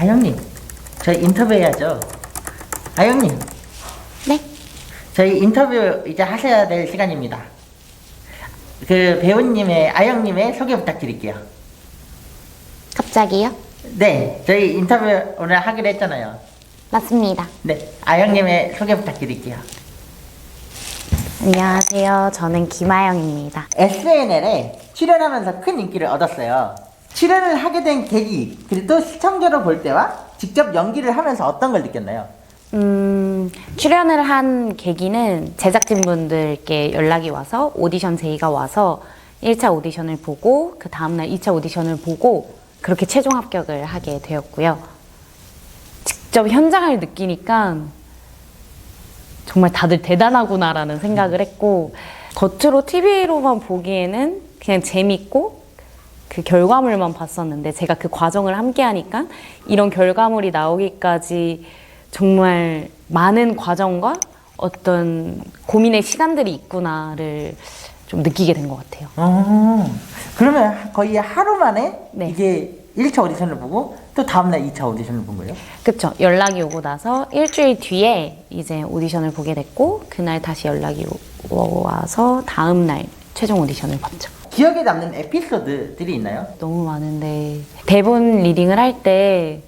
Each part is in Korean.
아영님, 저희 인터뷰해야죠. 아영님, 네? 저희 인터뷰 이제 하셔야 될 시간입니다. 그 배우님의 아영님의 소개 부탁드릴게요. 갑자기요? 네, 저희 인터뷰 오늘 하기로 했잖아요. 맞습니다. 네, 아영님의 소개 부탁드릴게요. 안녕하세요. 저는 김아영입니다. SNL에 출연하면서 큰 인기를 얻었어요. 출연을 하게 된 계기, 그리고 또 시청자로 볼 때와 직접 연기를 하면서 어떤 걸 느꼈나요? 음, 출연을 한 계기는 제작진분들께 연락이 와서 오디션 제의가 와서 1차 오디션을 보고 그 다음날 2차 오디션을 보고 그렇게 최종 합격을 하게 되었고요. 직접 현장을 느끼니까 정말 다들 대단하구나라는 생각을 했고 겉으로 TV로만 보기에는 그냥 재밌고 그 결과물만 봤었는데 제가 그 과정을 함께 하니까 이런 결과물이 나오기까지 정말 많은 과정과 어떤 고민의 시간들이 있구나를 좀 느끼게 된 것 같아요. 어, 그러면 거의 하루 만에 네. 이게 1차 오디션을 보고 또 다음날 2차 오디션을 본 거예요? 그쵸. 연락이 오고 나서 일주일 뒤에 이제 오디션을 보게 됐고, 그날 다시 연락이 오- 와서 다음날 최종 오디션을 봤죠. 기억에 남는 에피소드들이 있나요? 너무 많은데, 대본 리딩을 할 때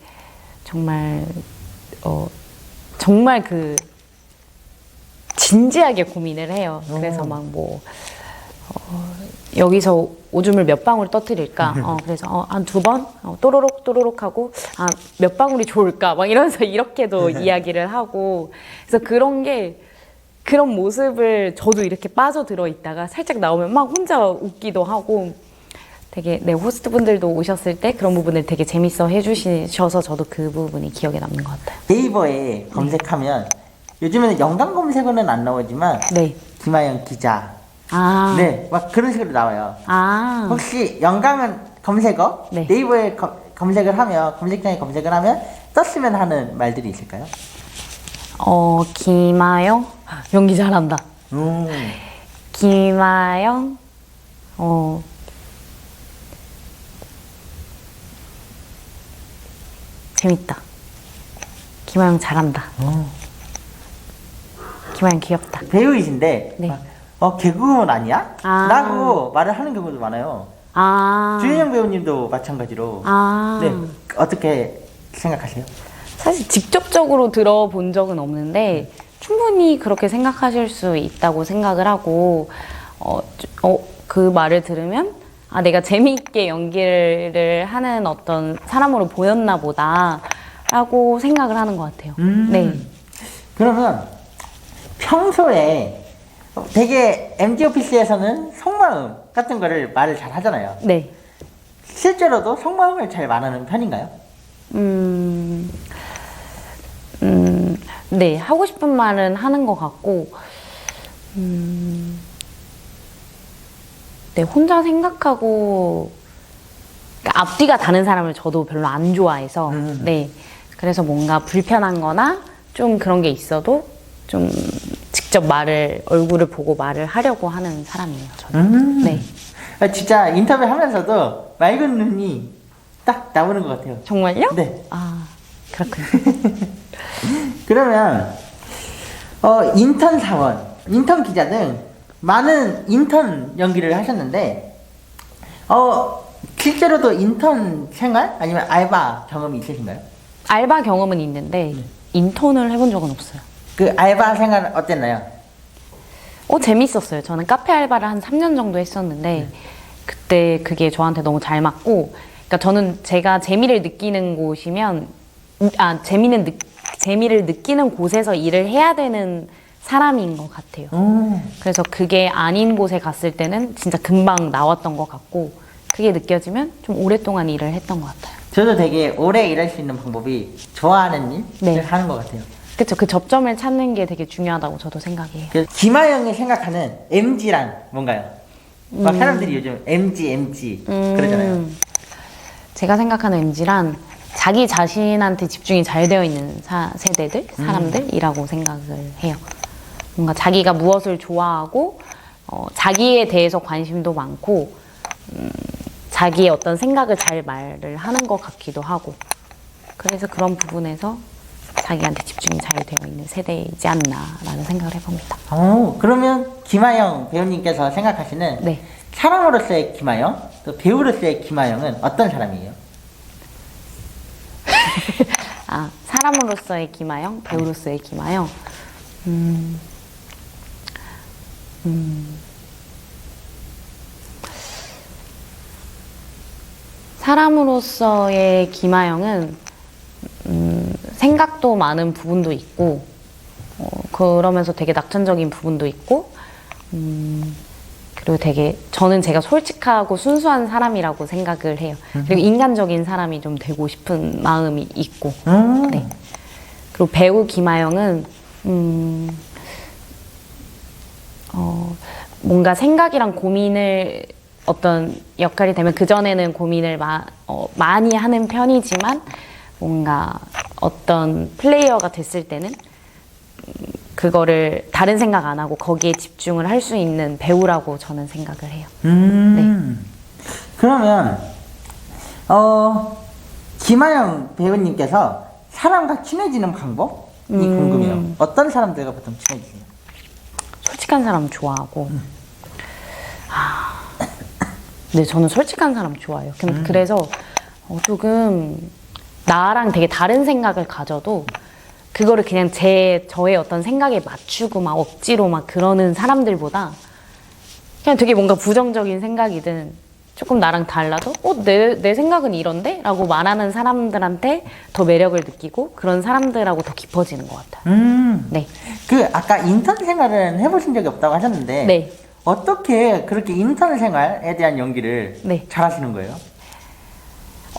정말, 어, 정말 그, 진지하게 고민을 해요. 그래서 막 뭐, 어, 여기서 오줌을 몇 방울 떠뜨릴까? 어, 그래서 어, 한두 번? 어, 또로록 또로록 하고, 아, 몇 방울이 좋을까? 막 이러면서 이렇게도 이야기를 하고, 그래서 그런 게, 그런 모습을 저도 이렇게 빠져들어 있다가 살짝 나오면 막 혼자 웃기도 하고, 되게, 네, 호스트 분들도 오셨을 때 그런 부분을 되게 재밌어 해주셔서 저도 그 부분이 기억에 남는 것 같아요. 네이버에 검색하면 요즘에는 영상 검색어는 안 나오지만 네. 김하영 기자 아. 네, 막 그런 식으로 나와요. 아. 혹시 영광은 검색어 네. 네이버에 검- 검색을 하면 검색창에 검색을 하면 떴으면 하는 말들이 있을까요? 어, 김아영? 연기 잘한다. 음, 김아영? 어. 재밌다. 김아영 잘한다. 어. 김아영 귀엽다. 배우이신데 네. 막, 어 개그우먼 아니야? 아. 라고 말을 하는 경우도 많아요. 아. 주현영 배우님도 마찬가지로. 아. 네, 어떻게 생각하세요? 사실 직접적으로 들어본 적은 없는데 충분히 그렇게 생각하실 수 있다고 생각을 하고 어, 어, 그 말을 들으면 아 내가 재미있게 연기를 하는 어떤 사람으로 보였나 보다라고 생각을 하는 것 같아요. 음. 네. 그러면 평소에 되게 MG 오피스에서는 속마음 같은 거를 말을 잘 하잖아요. 네. 실제로도 속마음을 잘 말하는 편인가요? 음, 음, 네, 하고 싶은 말은 하는 것 같고, 음, 네, 혼자 생각하고, 그러니까 앞뒤가 다른 사람을 저도 별로 안 좋아해서, 음. 네, 그래서 뭔가 불편한 거나 좀 그런 게 있어도 좀 직접 말을, 얼굴을 보고 말을 하려고 하는 사람이에요, 저는. 음. 네, 아, 진짜 인터뷰 하면서도 맑은 눈이 딱 나오는 것 같아요. 정말요? 네. 아, 그렇군요. 그러면 어, 인턴 사원, 인턴 기자 등 많은 인턴 연기를 하셨는데 어, 실제로도 인턴 생활 아니면 알바 경험이 있으신가요? 알바 경험은 있는데 인턴을 해본 적은 없어요. 그 알바 생활 어땠나요? 어 재밌었어요. 저는 카페 알바를 한 3년 정도 했었는데 그때 그게 저한테 너무 잘 맞고 그러니까 저는 제가 재미를 느끼는 곳이면 아 재미는 느, 재미를 느끼는 곳에서 일을 해야 되는 사람인 것 같아요. 음. 그래서 그게 아닌 곳에 갔을 때는 진짜 금방 나왔던 것 같고 그게 느껴지면 좀 오랫동안 일을 했던 것 같아요. 저도 되게 오래 일할 수 있는 방법이 좋아하는 일을 네. 하는 것 같아요. 그쵸 그 접점을 찾는 게 되게 중요하다고 저도 생각해요. 그 김하영이 생각하는 MG란 뭔가요? 막 사람들이 요즘 MG, MG 그러잖아요. 음, 제가 생각하는 MG란 자기 자신한테 집중이 잘 되어 있는 사- 세대들, 사람들이라고 생각을 해요. 뭔가 자기가 무엇을 좋아하고, 어, 자기에 대해서 관심도 많고, 음, 자기의 어떤 생각을 잘 말을 하는 것 같기도 하고, 그래서 그런 부분에서 자기한테 집중이 잘 되어 있는 세대이지 않나라는 생각을 해봅니다. 어, 그러면 김하영 배우님께서 생각하시는 네. 사람으로서의 김하영, 또 배우로서의 김하영은 어떤 사람이에요? 아, 사람으로서의 김하영, 배우로서의 김하영. 음, 음. 사람으로서의 김하영은 음, 생각도 많은 부분도 있고 어, 그러면서 되게 낙천적인 부분도 있고 음, 그리고 되게 저는 제가 솔직하고 순수한 사람이라고 생각을 해요. 그리고 인간적인 사람이 좀 되고 싶은 마음이 있고 음, 네. 그리고 배우 김하영은 음, 어, 뭔가 생각이랑 고민을 어떤 역할이 되면 그 전에는 고민을 마, 어, 많이 하는 편이지만 뭔가 어떤 플레이어가 됐을 때는 음, 그거를 다른 생각 안 하고 거기에 집중을 할 수 있는 배우라고 저는 생각을 해요. 음. 그러면 어 김하영 배우님께서 사람과 친해지는 방법이 음. 궁금해요. 어떤 사람들과 보통 친해지세요? 솔직한 사람 좋아하고. 아, 네, 저는 솔직한 사람 좋아해요. 근- 그래서 어, 조금 나랑 되게 다른 생각을 가져도 그거를 그냥 제 저의 어떤 생각에 맞추고 막 억지로 막 그러는 사람들보다 그냥 되게 뭔가 부정적인 생각이든 조금 나랑 달라도 어, 내, 내 생각은 이런데? 라고 말하는 사람들한테 더 매력을 느끼고 그런 사람들하고 더 깊어지는 것 같아요. 음. 네. 그 아까 인턴 생활은 해보신 적이 없다고 하셨는데 네. 어떻게 그렇게 인턴 생활에 대한 연기를 네. 잘하시는 거예요?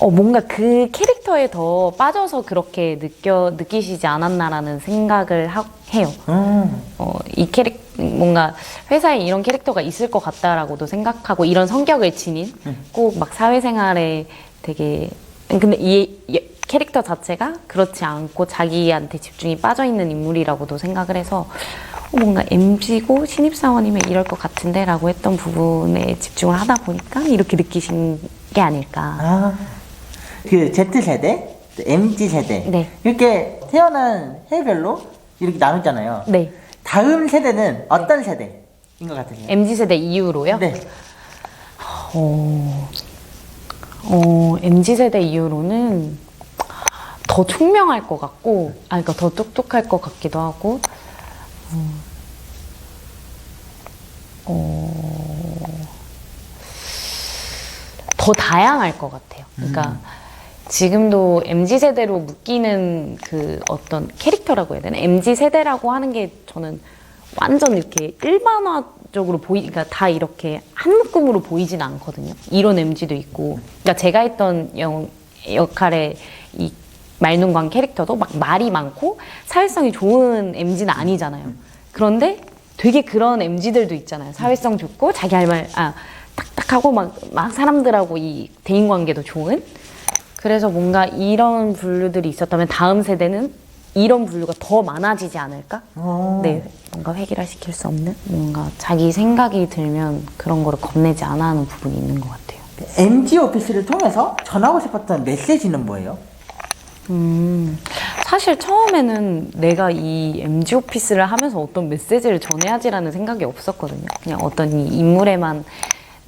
어, 뭔가 그 캐릭터에 더 빠져서 그렇게 느껴, 느끼시지 않았나라는 생각을 하, 해요. 음. 어, 이 캐릭, 뭔가 회사에 이런 캐릭터가 있을 것 같다라고도 생각하고 이런 성격을 지닌 꼭 막 사회생활에 되게, 근데 이 이 캐릭터 자체가 그렇지 않고 자기한테 집중이 빠져 있는 인물이라고도 생각을 해서 어, 뭔가 MG고 신입사원이면 이럴 것 같은데 라고 했던 부분에 집중을 하다 보니까 이렇게 느끼신 게 아닐까. 아, 그 Z세대, MZ세대 네. 이렇게 태어난 해별로 이렇게 나누잖아요. 네. 다음 세대는 어떤 세대인 것 같으세요? MZ세대 이후로요? 네. 어, 어, MZ세대 이후로는 더 총명할 것 같고, 아, 그러니까 더 똑똑할 것 같기도 하고, 어, 어, 더 다양할 것 같아요. 그러니까 지금도 MZ 세대로 묶이는 그 어떤 캐릭터라고 해야 되나? MZ 세대라고 하는 게 저는 완전 이렇게 일반화적으로 보이, 그러니까 다 이렇게 한 묶음으로 보이진 않거든요. 이런 MZ도 있고, 그러니까 제가 했던 영, 역할의 이 말눈광 캐릭터도 막 말이 많고 사회성이 좋은 MZ는 아니잖아요. 그런데 되게 그런 MZ들도 있잖아요. 사회성 좋고 자기 할 말, 아, 딱딱하고 막, 막 사람들하고 이 대인관계도 좋은. 그래서 뭔가 이런 분류들이 있었다면 다음 세대는 이런 분류가 더 많아지지 않을까? 어. 네, 뭔가 획일화 시킬 수 없는 뭔가 자기 생각이 들면 그런 거를 겁내지 않아 하는 부분이 있는 것 같아요. MG 오피스를 통해서 전하고 싶었던 메시지는 뭐예요? 음, 사실 처음에는 내가 이 MG 오피스를 하면서 어떤 메시지를 전해야지라는 생각이 없었거든요. 그냥 어떤 이 인물에만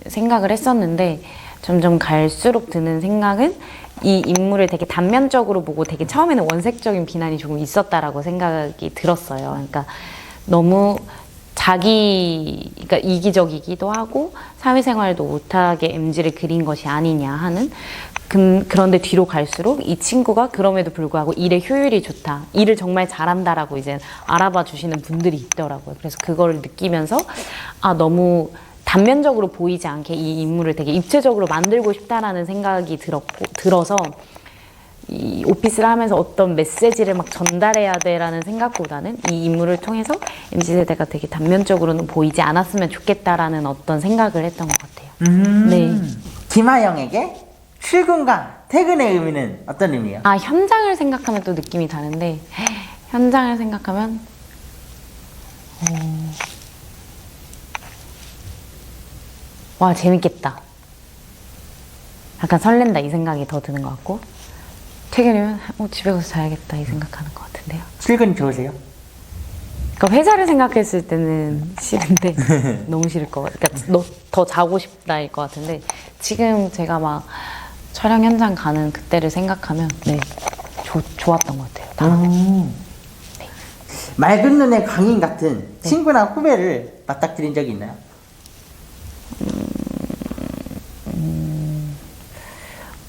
생각을 했었는데 점점 갈수록 드는 생각은 이 인물을 되게 단면적으로 보고 되게 처음에는 원색적인 비난이 조금 있었다라고 생각이 들었어요. 그러니까 너무 자기, 그러니까 이기적이기도 하고 사회생활도 못하게 MG를 그린 것이 아니냐 하는 그, 그런데 뒤로 갈수록 이 친구가 그럼에도 불구하고 일의 효율이 좋다. 일을 정말 잘한다라고 이제 알아봐 주시는 분들이 있더라고요. 그래서 그거를 느끼면서 아, 너무 단면적으로 보이지 않게 이 인물을 되게 입체적으로 만들고 싶다라는 생각이 들었고, 들어서 이 오피스를 하면서 어떤 메시지를 막 전달해야 돼라는 생각보다는 이 인물을 통해서 MZ세대가 되게 단면적으로는 보이지 않았으면 좋겠다라는 어떤 생각을 했던 것 같아요. 음. 네. 김하영에게 출근과 퇴근의 의미는 어떤 의미예요? 아, 현장을 생각하면 또 느낌이 다른데, 현장을 생각하면, 어... 와, 재밌겠다. 약간 설렌다 이 생각이 더 드는 것 같고, 퇴근이면 어, 집에 가서 자야겠다 이 생각하는 것 같은데요. 출근 좋으세요? 그러니까 회사를 생각했을 때는 싫은데 너무 싫을 것 같아요. 그러니까 너, 더 자고 싶다일 것 같은데 지금 제가 막 촬영 현장 가는 그때를 생각하면 네 좋- 좋았던 것 같아요. 다. 음. 네. 맑은 눈의 광인 같은 친구나 후배를 맞닥뜨린 적이 있나요?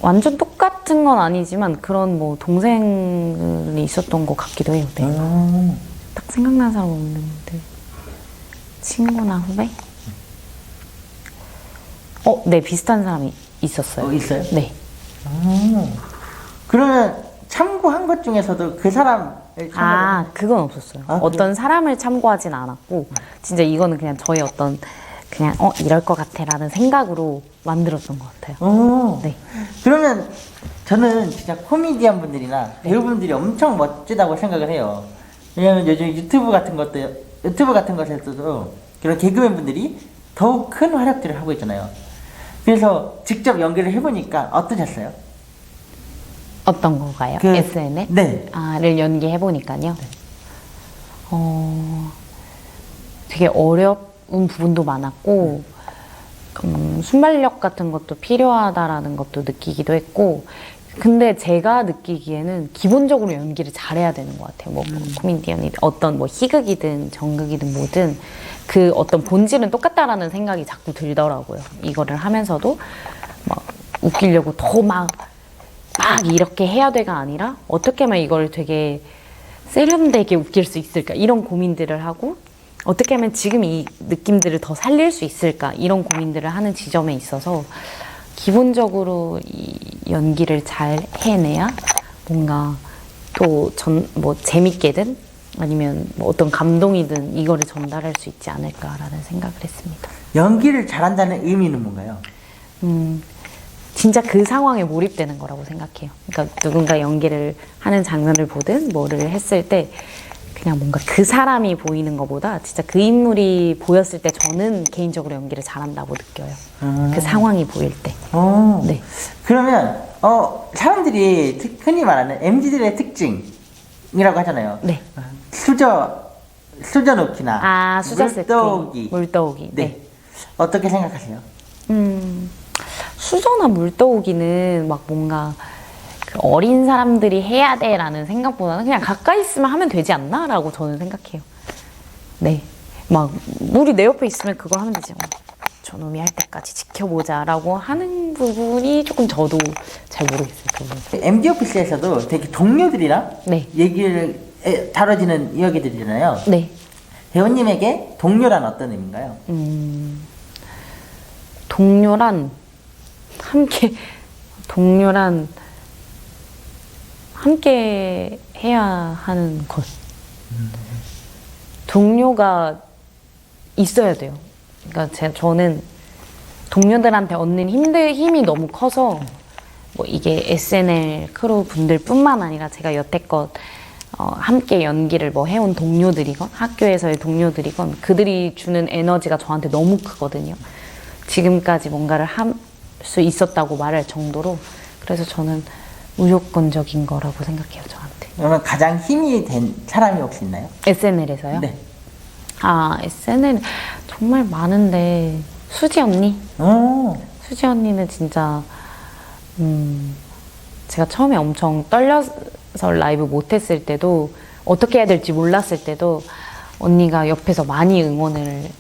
완전 똑같은 건 아니지만 그런 뭐 동생이 있었던 것 같기도 해요. 네. 음. 딱 생각나는 사람 없는데 친구나 후배? 어, 네 비슷한 사람이 있었어요. 어, 있어요? 네. 음. 그러면 참고한 것 중에서도 그 참고를 아, 그건 없었어요. 아, 어떤 사람을 참고하진 않았고, 진짜 이거는 그냥 저희 어떤, 그냥, 어, 이럴 것 같아라는 생각으로 만들었던 것 같아요. 오. 네. 그러면 저는 진짜 코미디언 분들이나 배우분들이 엄청 멋지다고 생각을 해요. 왜냐면 요즘 유튜브 같은 것도 유튜브 같은 것에서도 그런 개그맨 분들이 더욱 큰 활약들을 하고 있잖아요. 그래서 직접 연기를 해보니까 어떠셨어요? 어떤 거가요? 그- SNL? 네. 아를 연기해 보니까요. 어, 되게 어려운 부분도 많았고, 음, 순발력 같은 것도 필요하다라는 것도 느끼기도 했고, 근데 제가 느끼기에는 기본적으로 연기를 잘해야 되는 것 같아요. 뭐 코미디언이 어떤 뭐 희극이든 정극이든 뭐든 그 어떤 본질은 똑같다라는 생각이 자꾸 들더라고요. 이거를 하면서도 막 웃기려고 더 막 막 이렇게 해야 돼가 아니라 어떻게 하면 이걸 되게 세련되게 웃길 수 있을까 이런 고민들을 하고 어떻게 하면 지금 이 느낌들을 더 살릴 수 있을까 이런 고민들을 하는 지점에 있어서 기본적으로 이 연기를 잘 해내야 뭔가 또 전 뭐 재밌게든 아니면 뭐 어떤 감동이든 이거를 전달할 수 있지 않을까라는 생각을 했습니다. 연기를 잘한다는 의미는 뭔가요? 음, 진짜 그 상황에 몰입되는 거라고 생각해요. 그러니까 누군가 연기를 하는 장면을 보든 뭐를 했을 때 그냥 뭔가 그 사람이 보이는 것보다 진짜 그 인물이 보였을 때 저는 개인적으로 연기를 잘한다고 느껴요. 그 상황이 보일 때. 어. 네. 그러면 어 사람들이 특- 흔히 말하는 MZ들의 특징이라고 하잖아요. 네. 수저 수저 놓기나 아, 수저 세트. 물떠오기. 물떠오기. 네. 네. 어떻게 생각하세요? 음, 수저나 물떠오기는 막 뭔가 그 어린 사람들이 해야 돼라는 생각보다는 그냥 가까이 있으면 하면 되지 않나라고 저는 생각해요. 네. 막 물이 내 옆에 있으면 그걸 하면 되지. 뭐. 저놈이 할 때까지 지켜보자라고 하는 부분이 조금 저도 잘 모르겠어요. 그. MD 오피스에서도 되게 동료들이랑 네. 얘기를 에, 다뤄지는 이야기들이잖아요. 네. 배우님에게 동료란 어떤 의미인가요? 음, 동료란 함께 동료란 함께 해야 하는 것. 동료가 있어야 돼요. 그러니까 제, 저는 동료들한테 얻는 힘들 힘이 너무 커서 뭐 이게 SNL 크루 분들뿐만 아니라 제가 여태껏 어, 함께 연기를 뭐 해온 동료들이건 학교에서의 동료들이건 그들이 주는 에너지가 저한테 너무 크거든요. 지금까지 뭔가를 할 수 있었다고 말할 정도로 그래서 저는 무조건적인 거라고 생각해요 저한테. 그러면 가장 힘이 된 사람이 혹시 있나요? SNL에서요? 네. 아 SNL 정말 많은데 수지 언니 오. 수지 언니는 진짜 음 제가 처음에 엄청 떨려서 라이브 못했을 때도 어떻게 해야 될지 몰랐을 때도 언니가 옆에서 많이 응원을 해-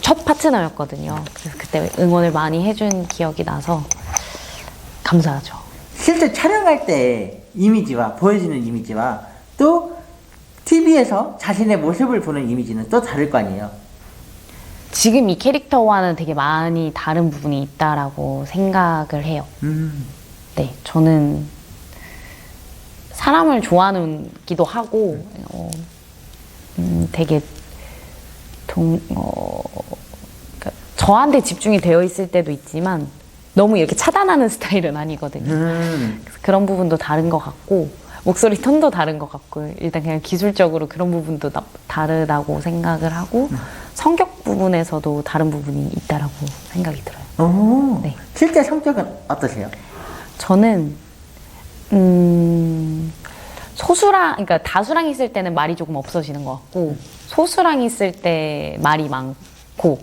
첫 파트너였거든요. 그래서 그때 응원을 많이 해준 기억이 나서 감사하죠. 실제 촬영할 때 이미지와 보여지는 이미지와 또 TV에서 자신의 모습을 보는 이미지는 또 다를 거 아니에요. 지금 이 캐릭터와는 되게 많이 다른 부분이 있다라고 생각을 해요. 음. 네, 저는 사람을 좋아하기도 하고, 어, 음, 되게 동, 어, 그러니까 저한테 집중이 되어 있을 때도 있지만 너무 이렇게 차단하는 스타일은 아니거든요. 음. 그런 부분도 다른 것 같고 목소리 톤도 다른 것 같고 일단 그냥 기술적으로 그런 부분도 나- 다르다고 생각을 하고 성격 부분에서도 다른 부분이 있다라고 생각이 들어요. 오. 네. 실제 성격은 어떠세요? 저는 음, 소수랑, 그러니까 다수랑 있을 때는 말이 조금 없어지는 것 같고, 소수랑 있을 때 말이 많고,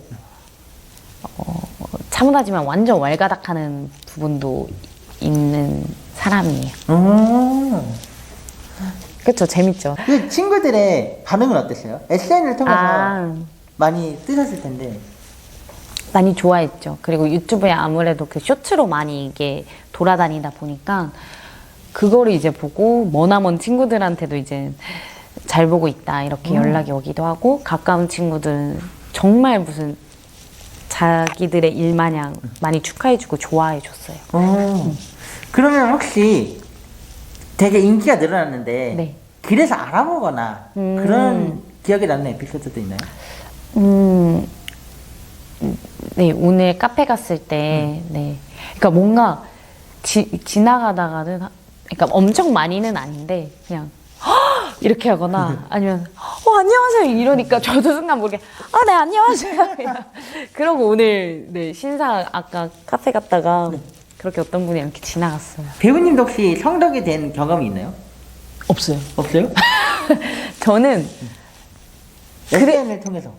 어, 차분하지만 완전 왈가닥하는 부분도 있는 사람이에요. 오. 그쵸, 재밌죠. 그 친구들의 반응은 어땠어요? SNS를 통해서 아, 많이 뜨셨을 텐데. 많이 좋아했죠. 그리고 유튜브에 아무래도 그 쇼츠로 많이 이게 돌아다니다 보니까 그거를 이제 보고 머나먼 친구들한테도 이제 잘 보고 있다 이렇게 연락이 오기도 하고 가까운 친구들은 정말 무슨 자기들의 일 마냥 많이 축하해주고 좋아해줬어요. 오. 그러면 혹시 되게 인기가 늘어났는데 네. 그래서 알아보거나 음. 그런 기억에 남는 에피소드도 있나요? 음, 네, 오늘 카페 갔을 때, 네. 그러니까 뭔가 지, 지나가다가는, 하- 그러니까 엄청 많이는 아닌데, 그냥, "헉!" 이렇게 하거나, 아니면, 어, 안녕하세요! 이러니까 저도 순간 모르게, 아, 네, 안녕하세요! 그러고 오늘, 네, 신사 아까 카페 갔다가, 그렇게 어떤 분이 이렇게 지나갔어요. 배우님도 혹시 성덕이 된 경험이 있나요? 없어요. 없어요? 저는 SNS를 통해서.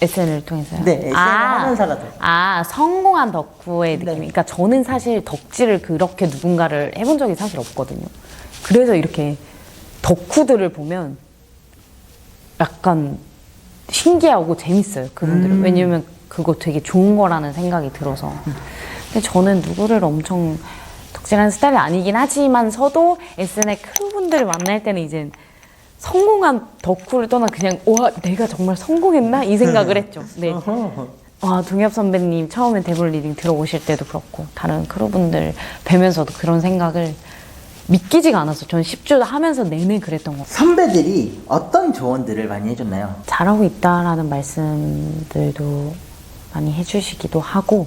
SNS를 통해서요. 네, SNL 하면서라도. 아, 성공한 덕후의 네. 느낌. 그러니까 저는 사실 덕질을 그렇게 누군가를 해본 적이 사실 없거든요. 그래서 이렇게 덕후들을 보면 약간 신기하고 재밌어요. 그분들은. 음. 왜냐면 그거 되게 좋은 거라는 생각이 들어서. 근데 저는 누구를 엄청 덕질하는 스타일이 아니긴 하지만서도 SNS 크루분들을 만날 때는 이제 성공한 덕후를 떠나 그냥 와 내가 정말 성공했나 이 생각을 했죠. 네. 와 동엽 선배님 처음에 대본 리딩 들어오실 때도 그렇고 다른 크루분들 뵈면서도 그런 생각을 믿기지가 않았어. 전 10주 하면서 내내 그랬던 것 같아요. 선배들이 어떤 조언들을 많이 해줬나요? 잘하고 있다라는 말씀들도 많이 해주시기도 하고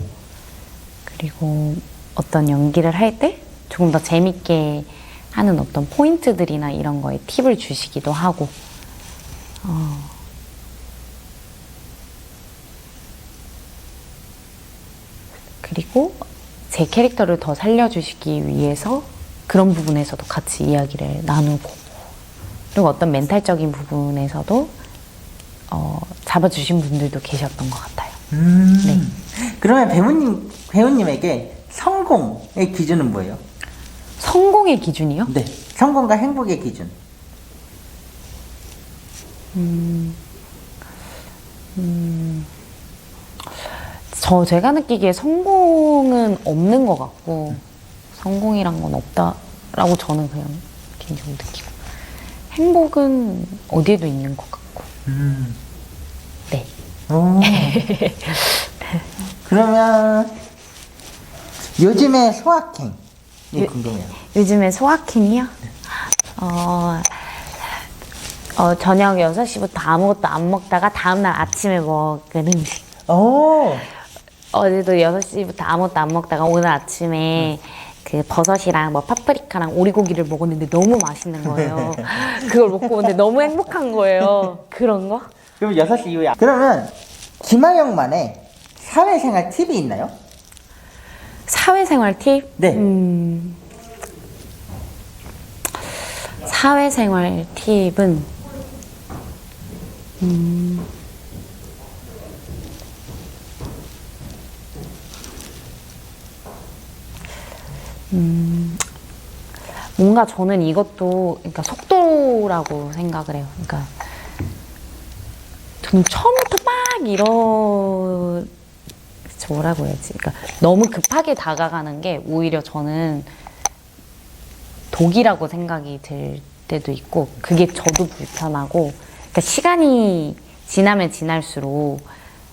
그리고 어떤 연기를 할 때 조금 더 재밌게 하는 어떤 포인트들이나 이런 거에 팁을 주시기도 하고 어. 그리고 제 캐릭터를 더 살려주시기 위해서 그런 부분에서도 같이 이야기를 나누고 그리고 어떤 멘탈적인 부분에서도 어, 잡아주신 분들도 계셨던 것 같아요. 음. 네. 그러면 배우님, 배우님에게 성공의 기준은 뭐예요? 성공의 기준이요? 네. 성공과 행복의 기준. 저 제가 느끼기에 성공은 없는 것 같고 성공이란 건 없다라고 저는 그냥 개인적으로 느끼고 행복은 어디에도 있는 것 같고 음. 네. 오. 그러면 요즘의 소확행 이 요- 궁금해요. 요즘에 소확행이요? 어, 어, 저녁 6시부터 아무것도 안 먹다가 다음날 아침에 먹은 음식. 오. 어제도 6시부터 아무것도 안 먹다가 오늘 아침에 그 버섯이랑 뭐 파프리카랑 오리고기를 먹었는데 너무 맛있는 거예요. 그걸 먹고 오는데 너무 행복한 거예요. 그런 거? 그럼 6시 이후에. 그러면 김하영만의 사회생활 팁이 있나요? 사회생활 팁? 네. 음, 사회생활 팁은 음, 음, 뭔가 저는 이것도 그러니까 속도라고 생각을 해요. 그러니까 저는 처음부터 막저 뭐라고 해야지? 그러니까 너무 급하게 다가가는 게 오히려 저는 독이라고 생각이 들 때도 있고 그게 저도 불편하고 그러니까 시간이 지나면 지날수록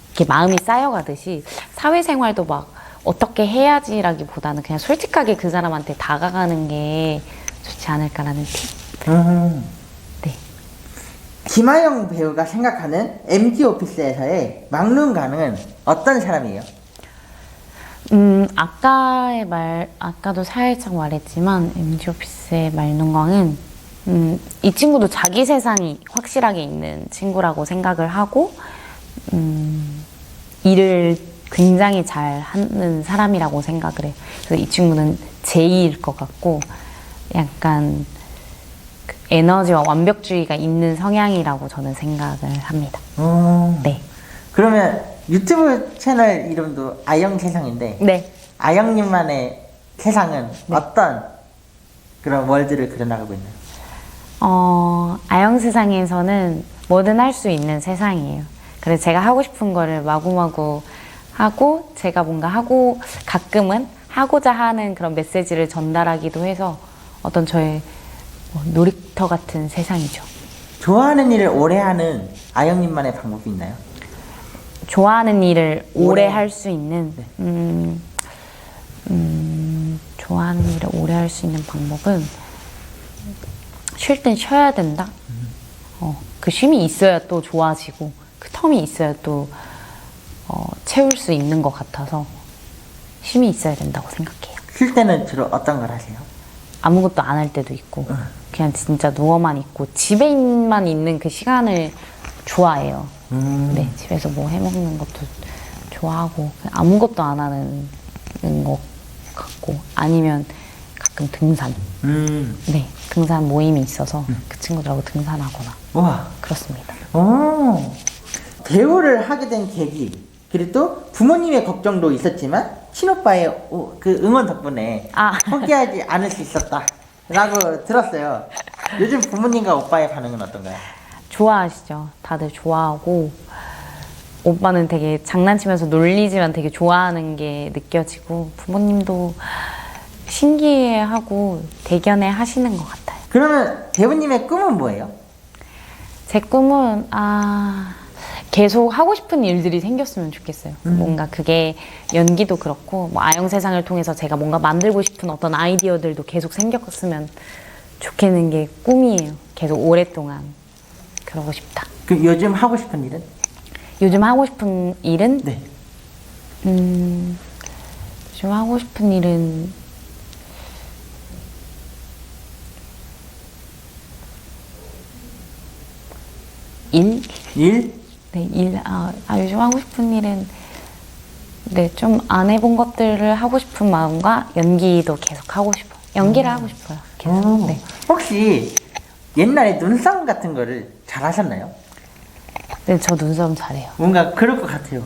이렇게 마음이 쌓여가듯이 사회생활도 막 어떻게 해야지라기보다는 그냥 솔직하게 그 사람한테 다가가는 게 좋지 않을까라는 팁. 음. 네. 김하영 배우가 생각하는 MG 오피스에서의 막눈가는 어떤 사람이에요? 음, 아까의 말, 아까도 살짝 말했지만, MG 오피스의 말눈광은, 음, 이 친구도 자기 세상이 확실하게 있는 친구라고 생각을 하고, 음, 일을 굉장히 잘 하는 사람이라고 생각을 해요. 그래서 이 친구는 제이일 것 같고 약간 그 에너지와 완벽주의가 있는 성향이라고 저는 생각을 합니다. 어. 네. 그러면 유튜브 채널 이름도 아영 세상인데 네. 아영님만의 세상은 어떤 그런 월드를 그려나가고 있나요? 어, 아영 세상에서는 뭐든 할 수 있는 세상이에요. 그래서 제가 하고 싶은 거를 마구마구 하고 제가 뭔가 하고 가끔은 하고자 하는 그런 메시지를 전달하기도 해서 어떤 저의 뭐 놀이터 같은 세상이죠. 좋아하는 일을 오래 하는 아영님만의 방법이 있나요? 좋아하는 일을 오래. 오래 할 수 있는 음, 음, 좋아하는 일을 오래 할 수 있는 방법은 쉴 땐 쉬어야 된다. 어, 그 쉼이 있어야 또 좋아지고 그 텀이 있어야 또 어, 채울 수 있는 것 같아서 쉼이 있어야 된다고 생각해요. 쉴 때는 주로 어떤 걸 하세요? 아무것도 안 할 때도 있고 그냥 진짜 누워만 있고 집에만 있는 그 시간을 좋아해요. 음. 네, 집에서 뭐 해먹는 것도 좋아하고 아무것도 안 하는 것 같고 아니면 가끔 등산. 음. 네, 등산 모임이 있어서 그 친구들하고 등산하거나 와. 그렇습니다. 오. 배우를 하게 된 계기 그리고 또 부모님의 걱정도 있었지만 친오빠의 오- 그 응원 덕분에 아. 포기하지 않을 수 있었다라고 들었어요. 요즘 부모님과 오빠의 반응은 어떤가요? 좋아하시죠. 다들 좋아하고 오빠는 되게 장난치면서 놀리지만 되게 좋아하는 게 느껴지고 부모님도 신기해하고 대견해 하시는 것 같아요. 그러면 배우님의 꿈은 뭐예요? 제 꿈은 아 계속 하고 싶은 일들이 생겼으면 좋겠어요. 뭔가 그게 연기도 그렇고 뭐 아영 세상을 통해서 제가 뭔가 만들고 싶은 어떤 아이디어들도 계속 생겼으면 좋겠는 게 꿈이에요. 계속 오랫동안 그러고 싶다. 그 요즘 하고 싶은 일은? 요즘 하고 싶은 일은 네. 음, 요즘 하고 싶은 일은 일? 일? 네, 일, 아, 아, 요즘 하고 싶은 일은, 네, 좀 안 해본 것들을 하고 싶은 마음과 연기도 계속 하고 싶어요. 연기를 하고 싶어요. 계속. 오. 네. 혹시 옛날에 눈싸움 같은 거를 잘 하셨나요? 네, 저 눈싸움 잘해요. 뭔가 그럴 것 같아요.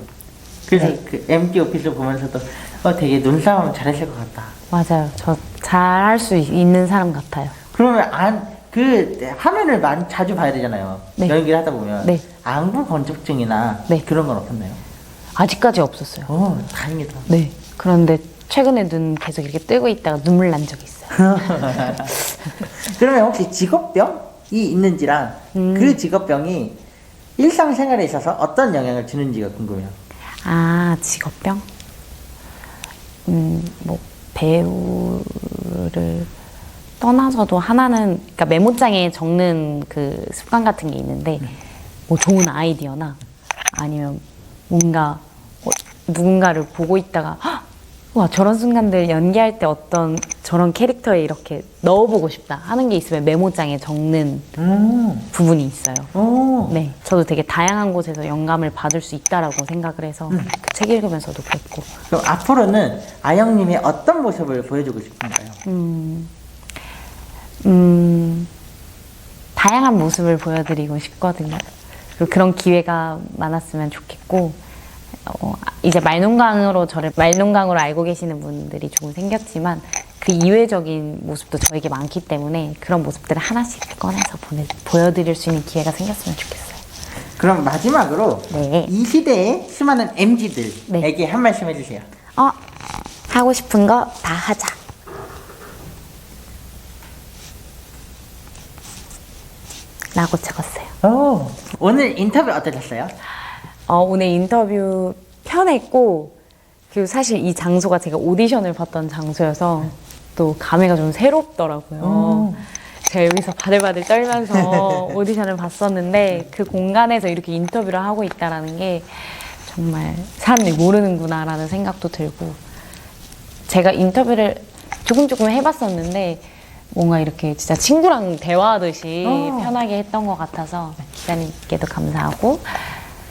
그래서 네. 그 MT 오피스 보면서도 어 되게 눈싸움 잘했을 것 같다. 맞아요. 저 잘 할 수 있는 사람 같아요. 그러면 안 그 화면을 많이 자주 봐야 되잖아요. 네. 연기를 하다 보면 네. 안구 건조증이나 네. 그런 건 없었나요? 아직까지 없었어요. 오 다행이다. 네. 그런데 최근에 눈 계속 이렇게 뜨고 있다가 눈물 난 적이 있어요. 그러면 혹시 직업병이 있는지랑 음. 그 직업병이 일상생활에 있어서 어떤 영향을 주는지가 궁금해요. 아, 직업병? 음, 뭐, 배우를 떠나서도 하나는, 그러니까 메모장에 적는 그 습관 같은 게 있는데, 뭐 좋은 아이디어나 아니면 뭔가 어, 누군가를 보고 있다가, "헉! 와, 저런 순간들 연기할 때 어떤 저런 캐릭터에 이렇게 넣어보고 싶다 하는 게 있으면 메모장에 적는 음. 부분이 있어요. 오. 네, 저도 되게 다양한 곳에서 영감을 받을 수 있다라고 생각을 해서 그책 읽으면서도 그랬고, 그럼 앞으로는 아영님의 어떤 모습을 보여주고 싶은가요? 음, 다양한 모습을 보여드리고 싶거든요. 그리고 그런 기회가 많았으면 좋겠고, 어, 이제 말농강으로 저를 말농강으로 알고 계시는 분들이 조금 생겼지만 그 이외적인 모습도 저에게 많기 때문에 그런 모습들을 하나씩 꺼내서 보내, 보여드릴 수 있는 기회가 생겼으면 좋겠어요. 그럼 마지막으로 네. 이 시대의 수많은 MZ들에게 한 말씀 해주세요. 어, 하고 싶은 거 다 하자. 라고 적었어요. 오. 오늘 인터뷰 어떠셨어요? 어, 오늘 인터뷰 편했고, 그리고 사실 이 장소가 제가 오디션을 봤던 장소여서 또 감회가 좀 새롭더라고요. 제가 여기서 바들바들 떨면서 오디션을 봤었는데 그 공간에서 이렇게 인터뷰를 하고 있다라는 게 정말 사람들이 모르는구나라는 생각도 들고 제가 인터뷰를 조금 조금 해봤었는데 뭔가 이렇게 진짜 친구랑 대화하듯이 어. 편하게 했던 것 같아서 기자님께도 감사하고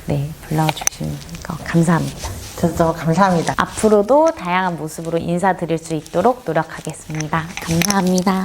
네 불러주신 거 감사합니다. 저도 감사합니다. 앞으로도 다양한 모습으로 인사드릴 수 있도록 노력하겠습니다. 감사합니다.